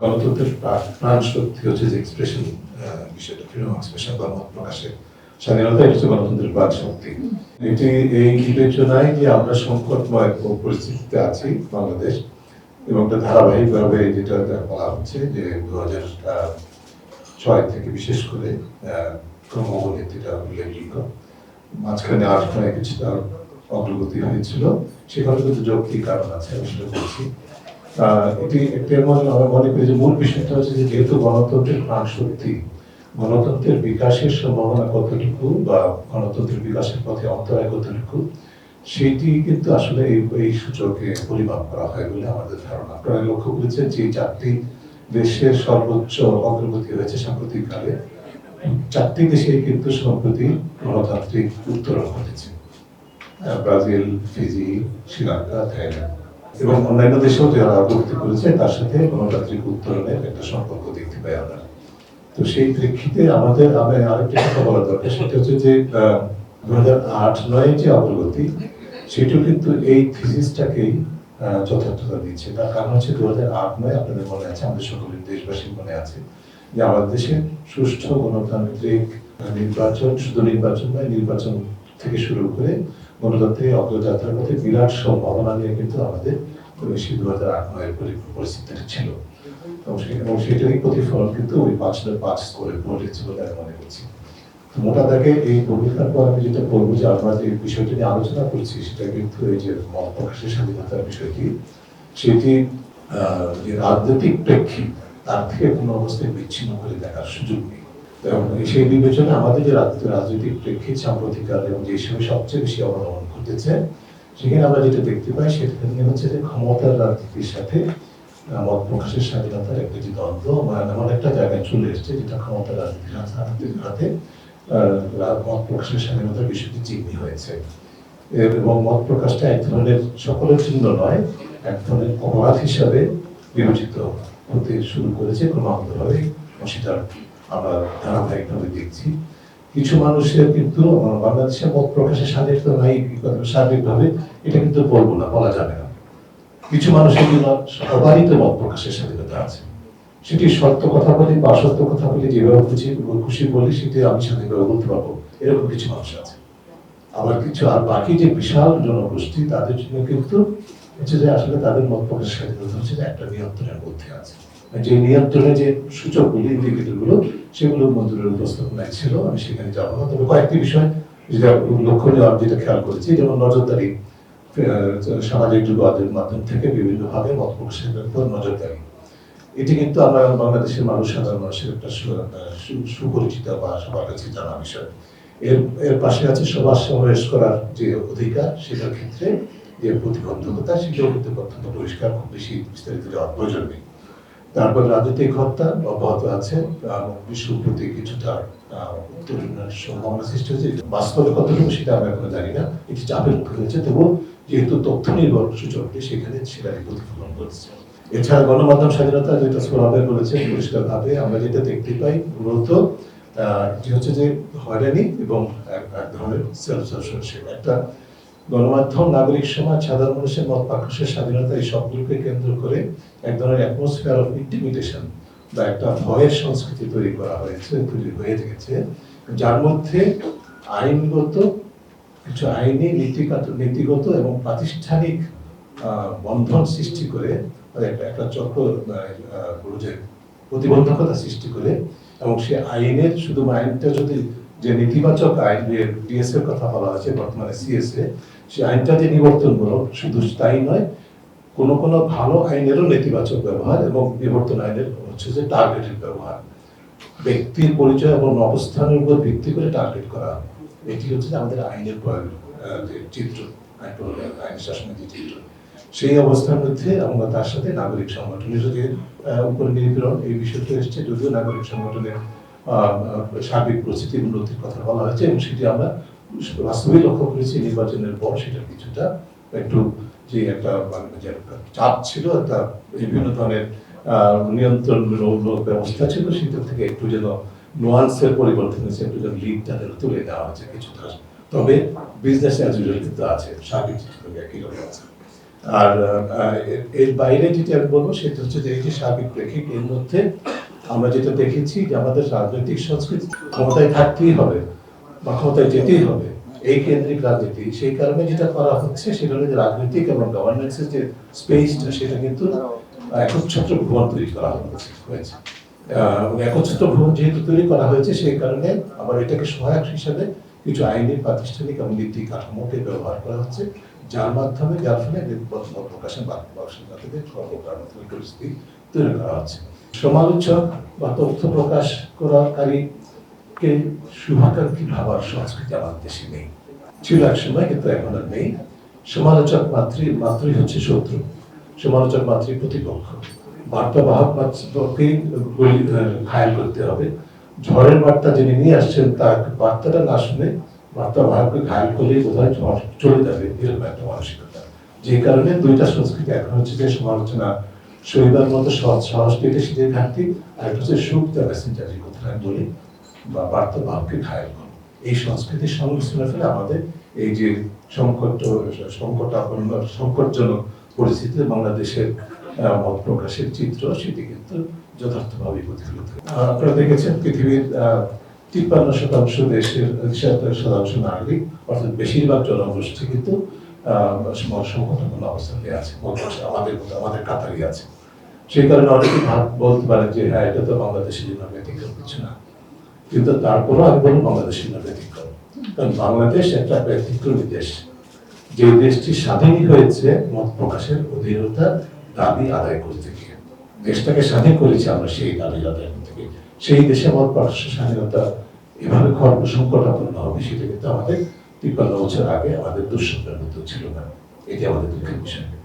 গণতন্ত্রের প্রাণ শক্তি হচ্ছে যে এক্সপ্রেশন বিষয়টা ফ্রিডম এক্সপ্রেশন বা মত প্রকাশের স্বাধীনতা হচ্ছে গণতন্ত্রের প্রাণ শক্তি। এটি এই বিবেচনায় যে আমরা সংকটময় পরিস্থিতিতে আছি বাংলাদেশ এবং এটা ধারাবাহিকভাবে যেটা বলা হচ্ছে যে দু ছয় থেকে বিশেষ করে আহ, ক্রমবর্তীটা উল্লেখযোগ্য মাঝখানে নয় কিছুটা অগ্রগতি হয়েছিল সেখানে কিন্তু যৌক্তিক কারণ আছে আমি সেটা বলছি। এটি একটি আমার মনে করি যে মূল বিষয়টা হচ্ছে যেহেতু গণতন্ত্রের প্রাণ গণতন্ত্রের বিকাশের সম্ভাবনা কতটুকু বা গণতন্ত্রের বিকাশের পথে অন্তরায় কতটুকু, সেটি কিন্তু আসলে এই সূচকে পরিমাপ করা হয় বলে আমাদের ধারণা। আপনারা লক্ষ্য করেছেন যে চারটি দেশের সর্বোচ্চ অগ্রগতি হয়েছে সাম্প্রতিককালে। চারটি দেশে কিন্তু সম্প্রতি গণতান্ত্রিক উত্তরণ ঘটেছে। Brazil, Fiji, Sri Lanka, Thailand. এবং অন্যান্য দেশেও যারা অগ্রগতি করেছে, তার সাথে গণতান্ত্রিক উত্তরণের একটা সম্পর্ক দেখতে পাই আমরা। তো সেই প্রেক্ষিতে আমাদের, আমি আরেকটা কথা বলা দরকার, সেটা হচ্ছে যে দু হাজার আট নয় যে অগ্রগতি, সেটিও কিন্তু এই থিসিসটাকেই যথার্থতা দিচ্ছে। তার কারণ হচ্ছে দু হাজার আট নয় আপনাদের মনে আছে, আমাদের সকলের দেশবাসীর মনে আছে, যে আমাদের দেশে সুষ্ঠু গণতান্ত্রিক নির্বাচন, শুধু নির্বাচন নয়, নির্বাচন থেকে শুরু করে গণতন্ত্রের অগ্রযাত্রার মধ্যে বিরাট সম্ভাবনা নিয়ে কিন্তু আমাদের ছিল। এবং সেটারই প্রতিফলন কিন্তু ওই পাঁচ মনে মোটা দাগে এই পর আমি যেটা বলব যে আমরা যে বিষয়টি নিয়ে আলোচনা করছি, সেটা কিন্তু এই যে মত প্রকাশের স্বাধীনতার বিষয়টি, সেটি যে রাজনৈতিক প্রেক্ষিত, তার থেকে কোনো অবস্থায় বিচ্ছিন্ন করে দেখার সুযোগ নেই। এবং সেই বিবেচনা আমাদের যে রাজনৈতিক প্রেক্ষিত সাম্প্রতিককাল এবং যে সময় সবচেয়ে বেশি অবলম্বন ঘটেছে সেখানে আমরা যেটা দেখতে পাই, সেটা হচ্ছে যে ক্ষমতার রাজনীতির সাথে মত প্রকাশের স্বাধীনতার একটা যে দ্বন্দ্ব বা এমন একটা জায়গায় চলে এসেছে যেটা ক্ষমতার রাজনীতির হাতে- মত প্রকাশের স্বাধীনতার বিষয়টি চিহ্নি হয়েছে। এবং মত প্রকাশটা এক ধরনের সকলের চিহ্ন নয়, এক ধরনের অপরাধ হিসাবে বিবেচিত হতে শুরু করেছে ক্রমাগতভাবে সেটা আমরা ধারাবাহিকভাবে দেখছি। কিছু মানুষের কিন্তু বাংলাদেশের মত প্রকাশের স্বাধীনতা নাই সার্বিকভাবে এটা কিন্তু বলব না, বলা যাবে না। কিছু মানুষের জন্য অবারিত মত প্রকাশের স্বাধীনতা আছে। সেটি সত্য কথা বলি বা সত্য কথা বলি, যেভাবে খুশি খুশি বলি, সেটি আমি স্বাধীনভাবে বলতে পারব, এরকম কিছু মানুষ আছে। আবার কিছু, আর বাকি যে বিশাল জনগোষ্ঠী, তাদের জন্য কিন্তু হচ্ছে যে আসলে তাদের মত প্রকাশের স্বাধীনতা হচ্ছে একটা নিয়ন্ত্রণের মধ্যে আছে। যে নিয়ন্ত্রণে যে সূচকগুলি ইন্ডিকেটরগুলো সেগুলো মঞ্জুরের উপস্থাপনায় ছিল, আমি সেখানে যাব না। তবে কয়েকটি বিষয় যেটা লক্ষণীয় আমি যেটা খেয়াল করেছি, যেমন নজরদারি সামাজিক যোগাযোগ মাধ্যম থেকে বিভিন্নভাবে মত প্রকাশের উপর নজরদারি। এটি কিন্তু আমরা বাংলাদেশের মানুষ, সাধারণ মানুষের একটা সুপরিচিত বা সবার কাছে জানা বিষয়। এর এর পাশে আছে সবার সমাবেশ করার যে অধিকার, সেটার ক্ষেত্রে যে প্রতিবন্ধকতা, সেটাও কিন্তু অত্যন্ত পরিষ্কার, খুব বেশি বিস্তারিত যাওয়ার প্রয়োজন নেই। তারপর রাজনৈতিক হত্যা অব্যাহত আছে আহ, বিশ্বের প্রতি কিছুটা উত্তেজনার সম্ভাবনা সৃষ্টি হয়েছে। বাস্তবে কতটুকু সেটা আমরা এখনও জানি না। এটি চাপের মুখে হয়েছে তবুও যেহেতু তথ্য নির্ভর সূচকটি সেখানে সেটাই প্রতিফলন করেছে। এছাড়া গণমাধ্যম স্বাধীনতা যেটা সোরাবে বলেছে পরিষ্কারভাবে আমরা যেটা দেখতে পাই মূলত এটি হচ্ছে যে হয়রানি এবং এক- ধরনের সেলফ সার্সরশিপ একটা গণমাধ্যম, নাগরিক সমাজ, সাধারণ মানুষের মত প্রকাশের স্বাধীনতা, এই সবগুলোকে কেন্দ্র করে এক ধরনের অ্যাটমসফিয়ার অফ ইন্টিমিটেশন বা একটা ভয়ের সংস্কৃতি তৈরি করা হয়েছে, তৈরি হয়ে গেছে। যার মধ্যে আইনগত, কিছু আইনি, নীতিগত নীতিগত এবং প্রাতিষ্ঠানিক বন্ধন সৃষ্টি করে একটা একটা চক্র প্রতিবন্ধকতা সৃষ্টি করে এবং সে আইনের, শুধু আইনটা যদি যে নেতিবাচক আইন যে ডিএস এর কথা বলা হয়েছে, বর্তমানে সিএসএ সেই আইনটা যে নিবর্তনমূলক, শুধু তাই নয়, কোন কোন ভালো আইনেরও নেতিবাচক ব্যবহার এবং বিবর্তন আইনের হচ্ছে যে টার্গেটের ব্যবহার। ব্যক্তির পরিচয় এবং অবস্থানের উপর ভিত্তি করে টার্গেট করা। এটি হচ্ছে আমাদের আইনের যে চিত্র, আইন শাসনের যে চিত্র। সেই অবস্থার মধ্যে আমরা তার সাথে নাগরিক সংগঠনের যদি উপর নির্ভীরণ এই বিষয়টি এসছে। যদিও নাগরিক সংগঠনের সার্বিক পরিস্থিতির উন্নতির কথা বলা হয়েছে এবং সেটি আমরা বাস্তবে লক্ষ্য করেছি নির্বাচনের পর সেটা কিছুটা একটু যে একটা মানে যে একটা চাপ ছিল, একটা বিভিন্ন ধরনের নিয়ন্ত্রণ ব্যবস্থা ছিল, সেটা থেকে একটু যেন নোয়ান্সের পরিবর্তন হয়েছে একটু যেন লিড তাদের তুলে দেওয়া হয়েছে কিছুটা। তবে বিজনেস অ্যাজ ইউজুয়াল কিন্তু আছে, সার্বিক চিত্র একই রকম আছে। আর এর- বাইরে যেটা আমি বলব সেটা হচ্ছে যে এই যে সার্বিক প্রেক্ষিক এর মধ্যে আমরা যেটা দেখেছি যে আমাদের রাজনৈতিক সংস্কৃতি ক্ষমতায় থাকতেই হবে বা ক্ষমতায় যেতেই হবে। এই কেন্দ্রিক রাজনীতি, সেই কারণে যেটা করা হচ্ছে সেটা হলো যে রাজনৈতিক এবং গভর্নেন্সের যে স্পেসটা সেটা কিন্তু একচ্ছত্র ভুবন তৈরি করা হয়েছে এবং একচ্ছত্র ভুবন যেহেতু তৈরি করা হয়েছে, সেই কারণে আবার এটাকে সহায়ক হিসাবে কিছু আইনি, প্রাতিষ্ঠানিক এবং নীতি কাঠামোকে ব্যবহার করা হচ্ছে, যার মাধ্যমে, যার ফলে মত প্রকাশন বা প্রকাশনকারীদের কর্মকর্তাদের পরিস্থিতি তৈরি করা হচ্ছে। সমালোচক বা তথ্য প্রকাশ করাকারীকে শুভাকাঙ্ক্ষী ভাবার সংস্কৃতি আমাদের দেশে নেই। ছিল এক সময়, কিন্তু এখন আর নেই। সমালোচক মাতৃ মাতৃ হচ্ছে শত্রু। সমালোচক মাতৃ প্রতিপক্ষ। করতে হবে। ঝড়ের বার্তা যিনি নিয়ে আসছেন, তার বার্তাটা না শুনে বার্তাবাহককে ঘায়াল করলেই বোধহয় ঝড় চলে যাবে, এরকম একটা মানসিকতা। যে কারণে দুইটা সংস্কৃতি এখন হচ্ছে যে সমালোচনা শৈবার মতো সহজ সংস্কৃতি সেটির ঘাটতি, আর একটা হচ্ছে সুখ দ্য মেসেঞ্জার যে কথাটা আমি বলি বা বার্তাবাহককে ঘায়াল করা। এই সংস্কৃতির সংমিশ্রণে ফেলে আমাদের এই যে সংকট সংকটাপন্ন সংকটজনক পরিস্থিতিতে বাংলাদেশের মত প্রকাশের চিত্র, সেটি কিন্তু যথার্থভাবে প্রতিফলিত আপনারা দেখেছেন পৃথিবীর তিপ্পান্ন শতাংশ দেশের, ছিয়াত্তর শতাংশ নাগরিক, অর্থাৎ বেশিরভাগ জনগোষ্ঠী কিন্তু সংকটাপন্ন অবস্থাতে আছে আমাদের আমাদের কাতারই আছে। সেই কারণে অনেকে ভাব বলতে পারেন যে হ্যাঁ এটা তো বাংলাদেশের জন্য ব্যতিক্রম, কিছু না। কিন্তু তারপরেও আমি বলব, বাংলাদেশের জন্য ব্যতিক্রম। কারণ বাংলাদেশ একটা ব্যতিক্রমী দেশ। যে দেশটি স্বাধীনই হয়েছে, মত প্রকাশের অধীনতার দাবি আদায় করতে গিয়ে দেশটাকে স্বাধীন করেছি আমরা সেই দাবি আদায় করতে গিয়ে সেই দেশে মত প্রকাশের স্বাধীনতা এভাবে খর্ব সংকটাপন্ন হবে, সেটা কিন্তু আমাদের তিপ্পান্ন বছর আগে আমাদের দুঃস্বপ্নের ছিল না। এটি আমাদের দুঃখের বিষয়।